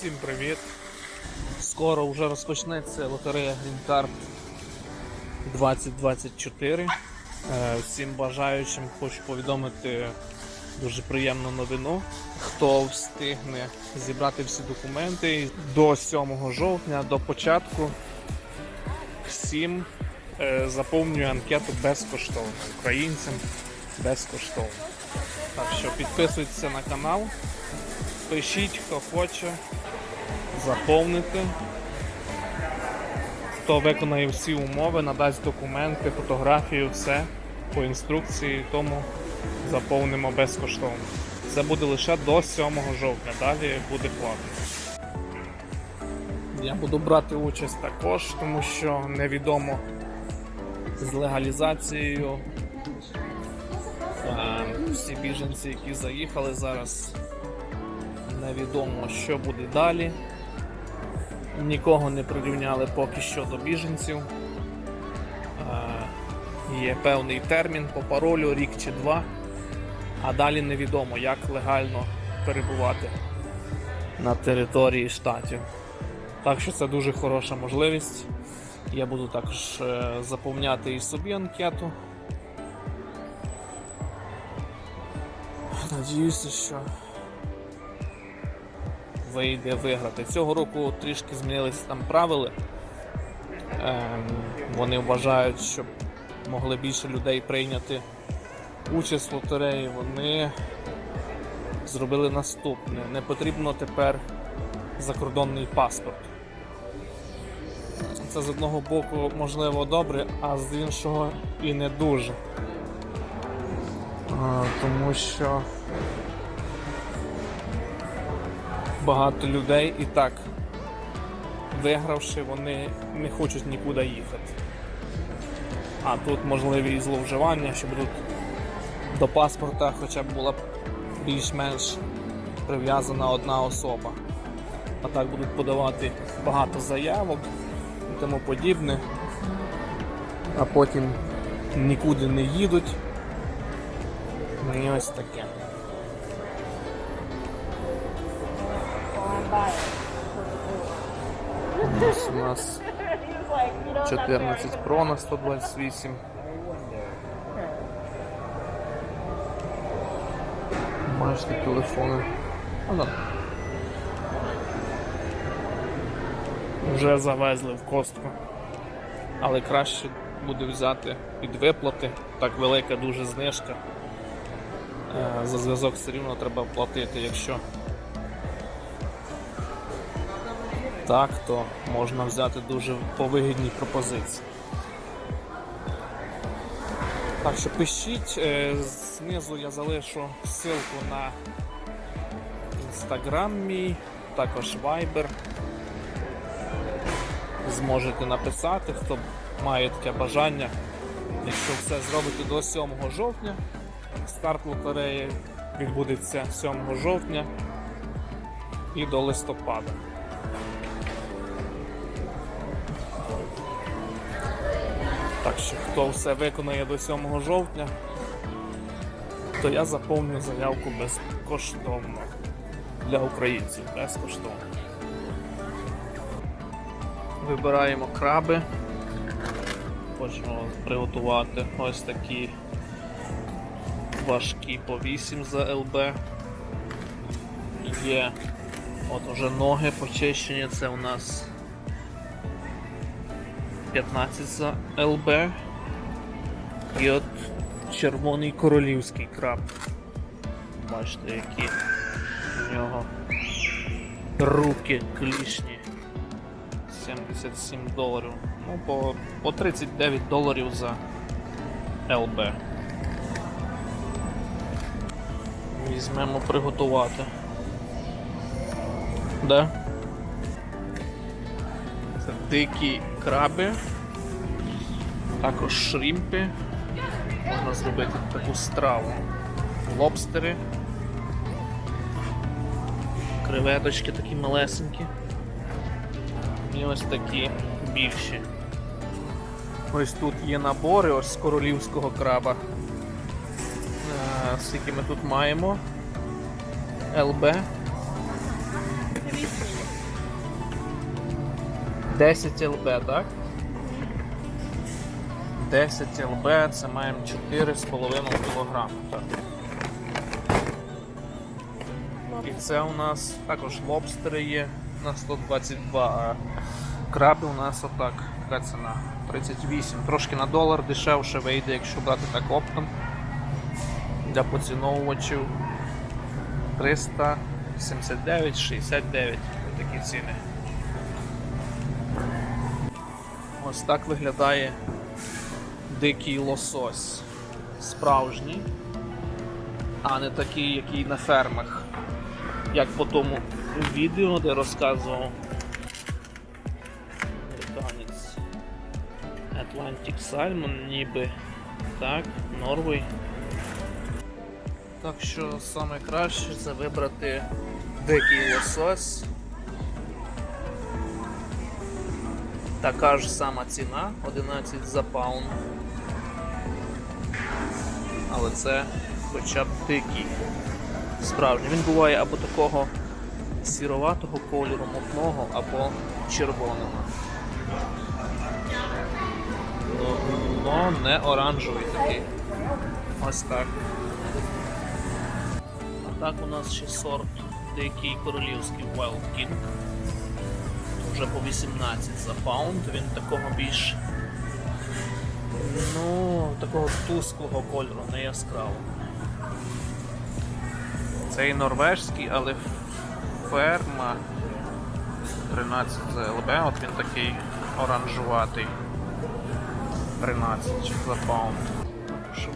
Всім привіт! Скоро вже розпочнеться лотерея Green Card 2024. Е, Всім бажаючим хочу повідомити дуже приємну новину. Хто встигне зібрати всі документи до 7 жовтня, до початку, всім е, заповнюю анкету безкоштовно. Українцям безкоштовно. Так що підписуйтесь на канал. Пишіть, хто хоче заповнити. Хто виконає всі умови, надасть документи, фотографію, все по інструкції, тому заповнимо безкоштовно. Це буде лише до 7 жовтня, далі буде платно. Я буду брати участь також, тому що невідомо з легалізацією. Е, Всі біженці, які заїхали зараз, невідомо, що буде далі. Нікого не прирівняли поки що до біженців. Е, Є певний термін по паролю, рік чи два, а далі невідомо, як легально перебувати на території штатів. Так що це дуже хороша можливість. Я буду також е, заповняти і собі анкету. Надіюся, що вийде виграти. Цього року трішки змінилися там правила. Ем, вони вважають, щоб могли більше людей прийняти участь в лотереї. Вони зробили наступне. Не потрібно тепер закордонний паспорт. Це з одного боку можливо добре, а з іншого і не дуже. А, тому що багато людей і так, вигравши, вони не хочуть нікуди їхати. А тут можливі зловживання, щоб тут до паспорта хоча б була більш-менш прив'язана одна особа. А так будуть подавати багато заявок і тому подібне, а потім нікуди не їдуть. Ну і ось таке. У нас 14 Pro на 128. Бачите телефони. Ага. Вже завезли в костку. Але краще буде взяти під виплати. Так велика дуже знижка. Е, За зв'язок все рівно треба платити, якщо так, то можна взяти дуже по вигідній пропозиції. Так що пишіть, е, знизу я залишу ссылку на інстаграм мій, також Viber. Зможете написати, хто має таке бажання. Якщо все зробите до 7 жовтня, старт лотереї відбудеться 7 жовтня і до листопада. Так що хто все виконає до 7 жовтня, то я заповню заявку безкоштовно для українців. Безкоштовно. Вибираємо краби. Хочемо приготувати ось такі важкі по 8 за ЛБ. Є от уже ноги почищені, це у нас 15 за ЛБ. І от червоний королівський краб. Бачите, які у нього руки клішні. 77 доларів. Ну, по, по 39 доларів за ЛБ. Візьмемо приготувати. Де? Це дикі краби, також шрімпи. Можна зробити таку страву. Лобстери. Креветочки такі малесенькі. І ось такі більші. Ось тут є набори ось з королівського краба. Е, Скільки ми тут маємо? ЛБ. 10 ЛБ, так? 10 ЛБ це маємо 4,5 кг. Так. І це у нас також лобстери є на 122, а краби у нас отак. Така ціна 38. Трошки на долар дешевше вийде, якщо брати так оптом. Для поціновувачів 379, 69 такі ціни. Ось так виглядає дикий лосось. Справжній, а не такий, який на фермах. Як по тому відео, де розказував американець Atlantic Salmon, ніби так, Норвей. Так що саме краще це вибрати дикий лосось. Така ж сама ціна 11 за паунд. Але це хоча б дикий. Справжній. Він буває або такого сіроватого кольору, мутного, або червоного. Ну, ну, не оранжевий такий. Ось так. А так у нас ще сорт дикий королівський Wild King. Вже по 18 за паунд, він такого більш ну, такого тусклого кольору, не яскравого. Цей норвежський, але ферма 13 за ЛБ, от він такий оранжуватий. 13 за паунд.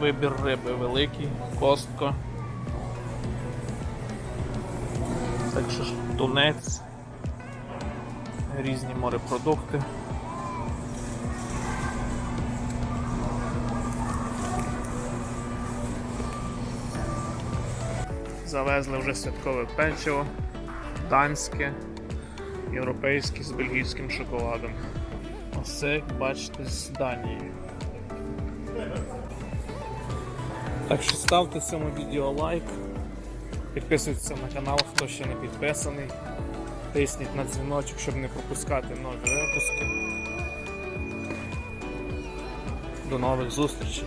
Вибір риби великий, костко. Так що ж тунець, різні морепродукти. Завезли вже святкове печиво, данське, європейське з бельгійським шоколадом. Ось як бачите, з Данії. Так що ставте цьому відео лайк, підписуйтесь на канал, хто ще не підписаний. Тисніть на дзвіночок, щоб не пропускати нові випуски. До нових зустрічей!